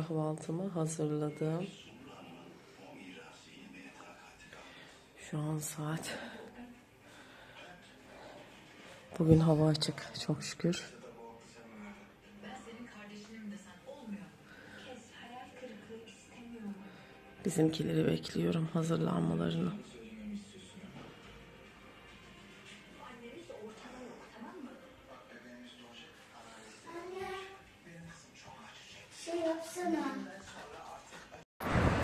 kahvaltımı hazırladım. Şu an saat. Bugün hava açık çok şükür. Bizimkileri bekliyorum hazırlanmalarını.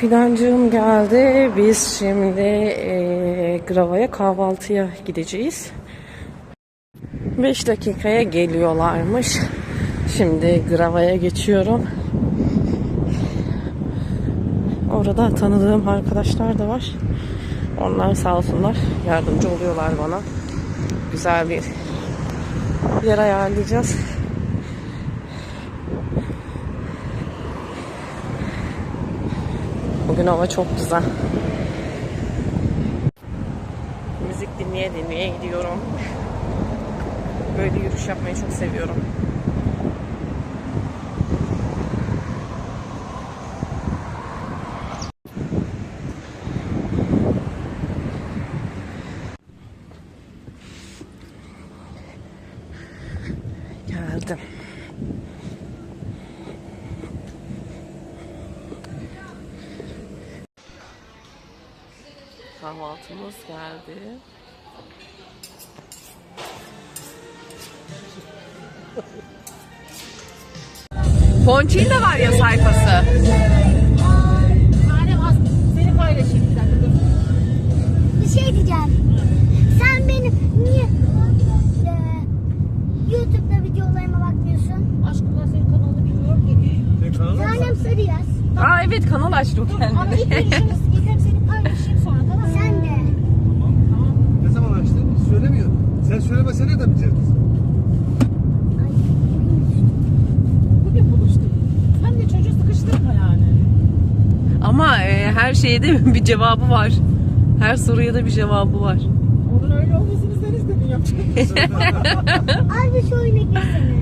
Fidancığım geldi. Biz şimdi e, Grava'ya kahvaltıya gideceğiz. 5 dakikaya geliyorlarmış. Şimdi Grava'ya geçiyorum. Orada tanıdığım arkadaşlar da var. Onlar sağ olsunlar yardımcı oluyorlar bana. Güzel bir yer ayarlayacağız. Bugün hava çok güzel. Müzik dinleye dinleye gidiyorum. Böyle yürüyüş yapmayı çok seviyorum. Kahvaltımız geldi. Ponçin de var ya sayfası. Az seni paylaşayım bir dakika dur. Bir şey diyeceğim. Sen benim niye e, YouTube'da videolarıma bakmıyorsun? Aşkım ben senin kanalını bilmiyorum ki. Tanem sarı yaz. Aa evet kanal açtı o Ama kendine. görüşürüz. İlk hem seni paylaşayım sonra tamam mı? Sen de. Ne zaman açtın? Hiç söylemiyor. Sen söylemesen nereden bileceğiz? Ay, Bugün buluştuk. Sen de çocuğu sıkıştırma yani. Ama e, her şeyde bir cevabı var. Her soruya da bir cevabı var. Onun öyle olmasını sen istedin yapacak bir şey yok. Al bir şu oyuna girsene.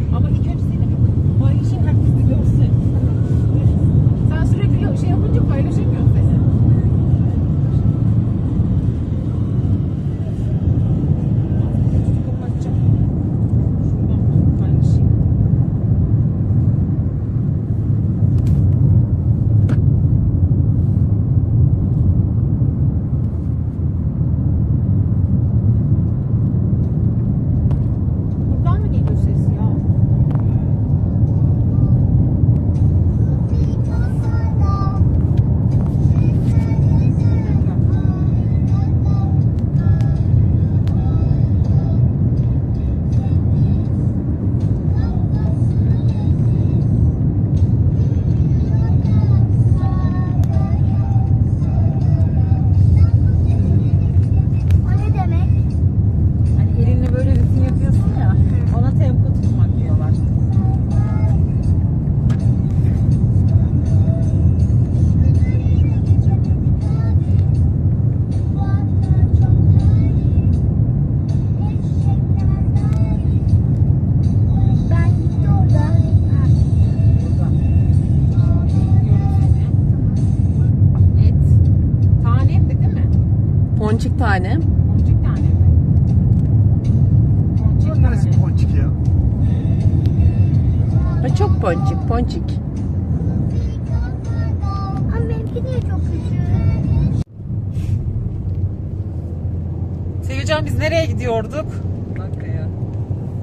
Ponçik ponçik. Ama benimki niye çok küçük? Sevilcan biz nereye gidiyorduk? Kulakkaya.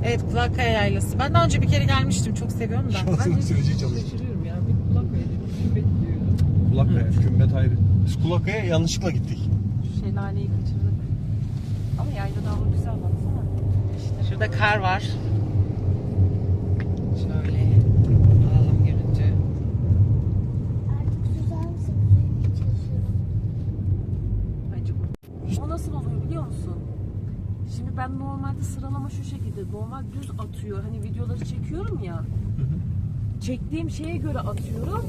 Evet Kulakkaya Yaylası. Ben daha önce bir kere gelmiştim. Çok seviyorum da. Şansını süreci çalışıyor. Şaşırıyorum ya. Bir Kulakkaya dedim. bekliyorum. Kulakkaya, kümbet ayrı. Biz Kulakkaya yanlışlıkla gittik. Şelaleyi kaçırdık. Ama yaylada hava güzel baksana. Şurada kar var. Şöyle alalım görüntü. Artık susar mısın? Suyun çalışıyorum. Bence bu. O nasıl oluyor biliyor musun? Şimdi ben normalde sıralama şu şekilde. Normal düz atıyor. Hani videoları çekiyorum ya. Çektiğim şeye göre atıyorum.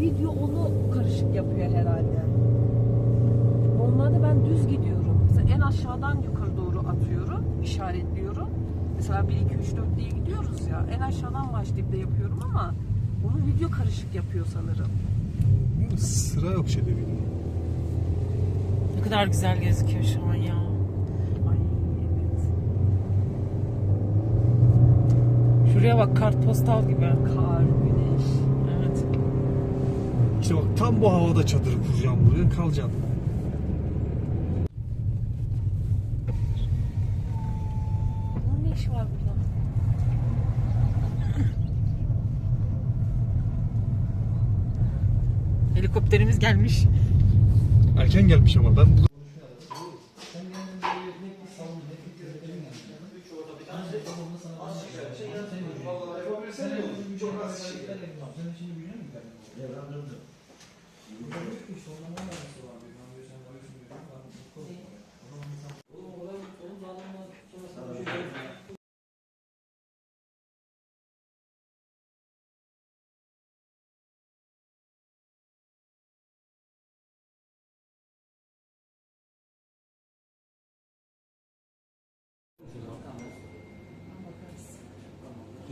Video onu karışık yapıyor herhalde. Normalde ben düz gidiyorum. Mesela en aşağıdan yukarı doğru atıyorum. işaretliyorum. Mesela 1, 2, 3, 4 diye gidiyoruz ya. En aşağıdan başlayıp da yapıyorum ama Onu video karışık yapıyor sanırım. Sıra yok şeyde bir. Ne kadar güzel gözüküyor şu an ya. Ay evet. Şuraya bak kartpostal gibi. Kar, güneş. Evet. İşte bak tam bu havada çadırı kuracağım buraya kalacağım. Bunun ne işi var burada? Helikopterimiz gelmiş. Erken gelmiş ama ben Ya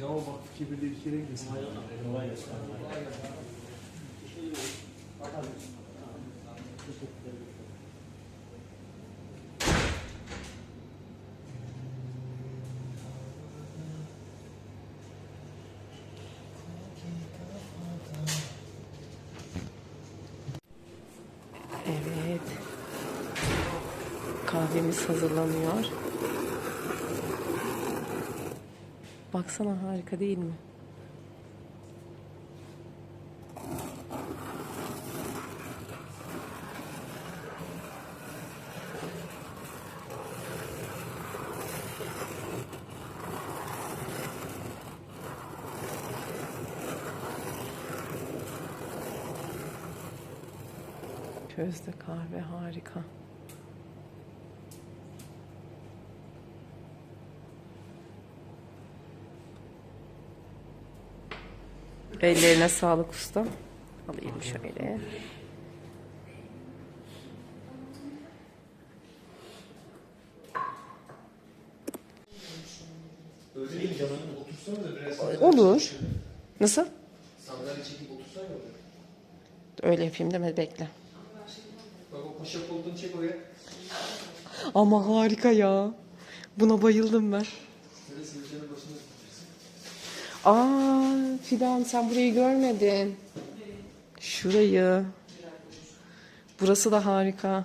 o bak fikir birliği bir kere gitmesin. Evet. Kahvemiz hazırlanıyor. Baksana harika değil mi? Közde kahve harika. Ellerine sağlık usta. Alayım şöyle. Olur. Nasıl? Sandalye çekip otursana Öyle yapayım deme bekle. Bak o paşa koltuğunu çek oraya. Ama harika ya. Buna bayıldım ben. Başına tutacaksın. Aa Fidan sen burayı görmedin. Şurayı. Burası da harika.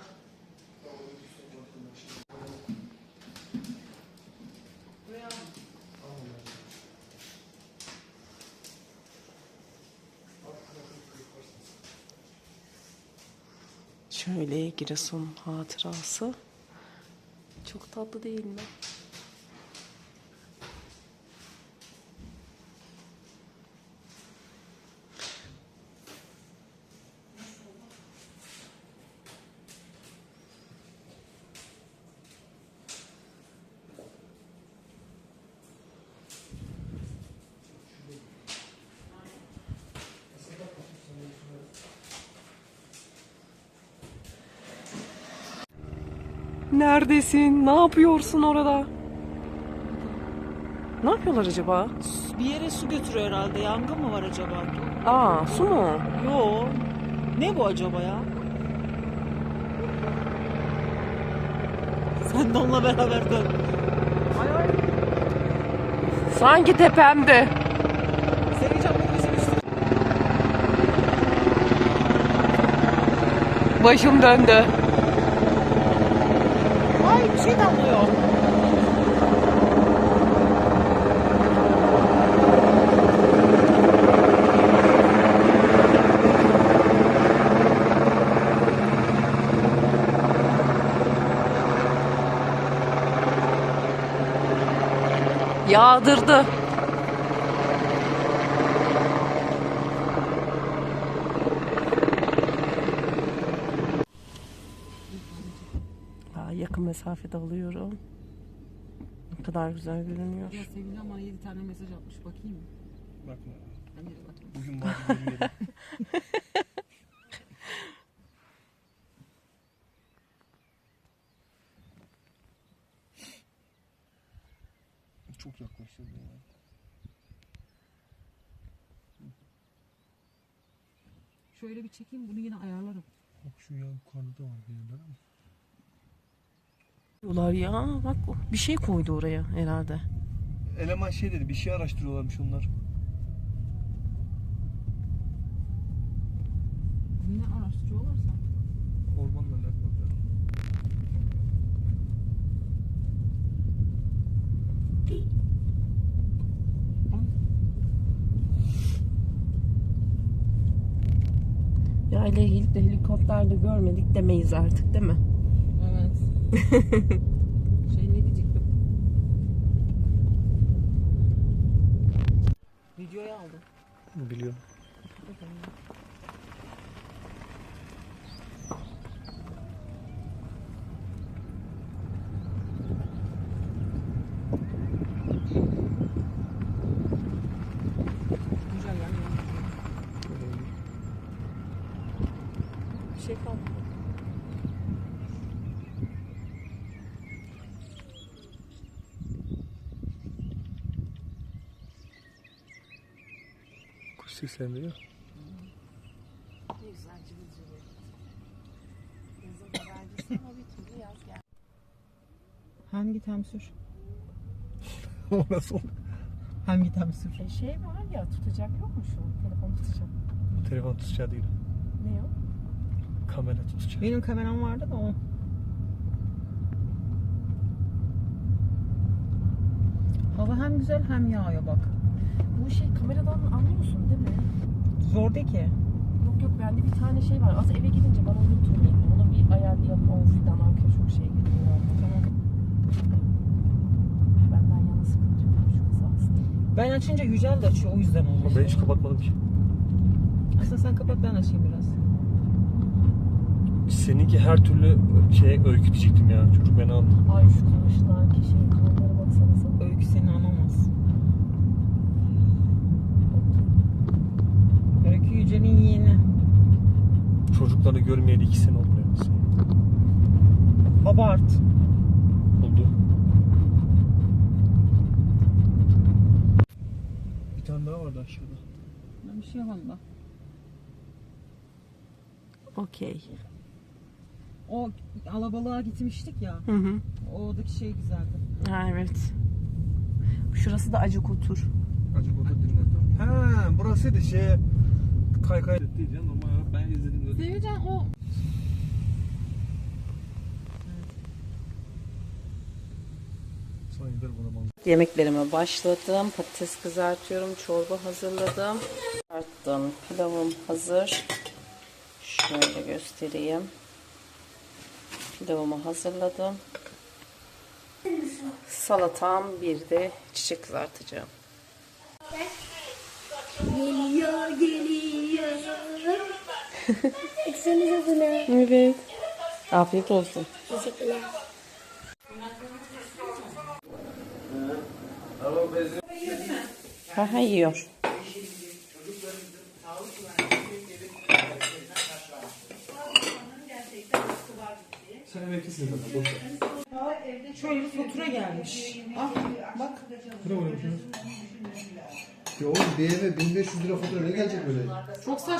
Şöyle Giresun hatırası. Çok tatlı değil mi? Neredesin? Ne yapıyorsun orada? Ne yapıyorlar acaba? Bir yere su götürüyor herhalde. Yangın mı var acaba? Aa, su mu? Yo. Ne bu acaba ya? Sen de onunla beraber dön. Sanki tepemde. Seni çok üzülmüştüm. Başım döndü. Bir şey damlıyor. Yağdırdı. Aa, yakın mesafede alıyorum. Ne kadar güzel görünüyor. Ya Sevgili bana 7 tane mesaj atmış. Bakayım mı? Bakma. De bakayım. Bugün var görmeyelim. Çok yaklaştırdı ya. Şöyle bir çekeyim bunu yine ayarlarım. Bak şu ya yukarıda da var bir yerler ama. Diyorlar ya bak bir şey koydu oraya herhalde. Eleman şey dedi bir şey araştırıyorlarmış onlar. Ne araştırıyorlarsa. Ormanla alakalı. Ya ile ilgili de helikopterde görmedik demeyiz artık değil mi? Şey ne diyecektim? Videoya aldım. Biliyorum. Güzel yani. Bir şey kalmadı. Kuş seslendiriyor. Ne güzel cıvıl cıvıl. Yazın habercisi ama bir türlü yaz geldi. Hangi temsür? O nasıl oldu? Hangi temsür? E şey var ya tutacak yok mu şu? Telefon tutacak. Bu telefon tutacağı değil. Ne o? Kamera tutacağı. Benim kameram vardı da o. Hava hem güzel hem yağıyor bak. Bu şey kameradan anlıyorsun değil mi? Zor değil ki. Yok yok bende bir tane şey var. Az eve gidince bana unutmayayım. Onu bir ayarlayalım. Of fidan arkaya çok şey geliyor. Tamam. Benden yana sıkıntı yok şu kız aslında. Ben açınca Yücel de açıyor o yüzden oldu. Ben hiç kapatmadım ki. Aslında sen kapat ben açayım biraz. Seninki her türlü şey öykü diyecektim ya. Çocuk beni aldı. Ay şu karşıdaki şey kanlara baksanıza. Öykü seni anlamaz. Öykü Yücel'in yeğeni. Çocukları görmeyeli iki sene oldu yani. Abart. Oldu. Bir tane daha vardı aşağıda. Bir şey valla. Okey. O alabalığa gitmiştik ya. Hı hı. Oradaki şey güzeldi. Ha evet. Şurası da acı kutur. Acı burada dinledim. Ha burasıydı şey kaykay değil normal olarak ben izledim dedim. Sevecen o Sonra gider buna manzara. Yemeklerime başladım. Patates kızartıyorum. Çorba hazırladım. Arttım. Pilavım hazır. Şöyle göstereyim. Pilavımı hazırladım. Salatam bir de çiçek kızartacağım. Geliyor geliyor. Eksenize bu ne? Evet. Afiyet olsun. Teşekkürler. Ha ha yiyor. Sen emeklisin zaten. Boş ver. şöyle bir fatura gelmiş. Ah bak. Bu ne oluyor? Ya oğlum bir eve 1500 lira fatura ne gelecek böyle? Çok saçma.